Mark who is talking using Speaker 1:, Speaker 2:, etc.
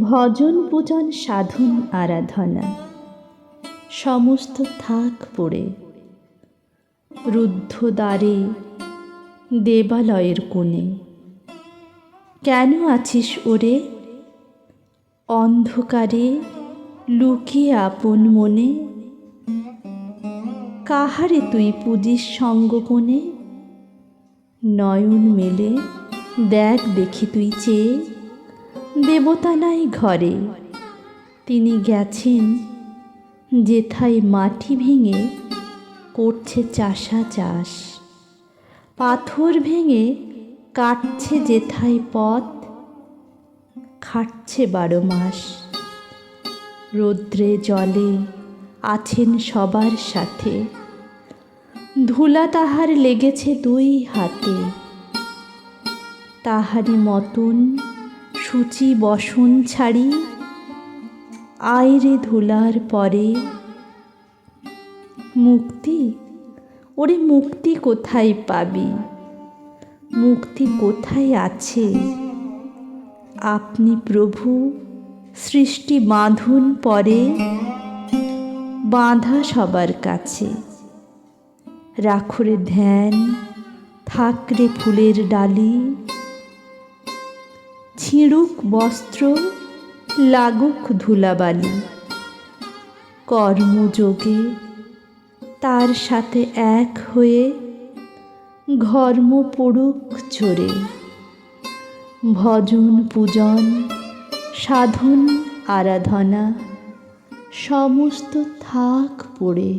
Speaker 1: ভজন পূজন সাধন আরাধনা। সমস্ত থাক পড়ে। রুদ্ধ দ্বারে, দেবালয়ের কোণে। কেন আছিস ওরে? অন্ধকারে লুকিয়ে আপন মনে। কাহারে তুই পুজিস সঙ্গপনে নয়ন মেলে দেখ দেখি তুই চেয়ে। দেবতা নাই ঘরে। তিনি গেছেন যেথায় মাটি ভেঙে করছে চাষা চাষ। পাথর ভেঙে কাটছে যেথায় পথ, খাটছে বারো মাস। রৌদ্রে জলে আছেন সবার সাথে। ধুলা তাহার লেগেছে দুই হাতে। তাহারি মতন সূচি বসন ছাড়ি আয়রে ধুলার পরে। মুক্তি? ওরে মুক্তি কোথায় পাবি? মুক্তি কোথায় আছে? আপনি প্রভু, সৃষ্টি বাঁধুন পরে, বাঁধা সবার কাছে। রাখরে ধ্যান থাকরে ফুলের ডালি ছিঁড়ুক বস্ত্র, লাগুক ধুলাবালি। কর্মযোগে তার সাথে এক হয়ে ঘর্ম পড়ুক চড়ে ভজন পূজন, সাধন, আরাধনা, সমস্ত থাক পড়ে।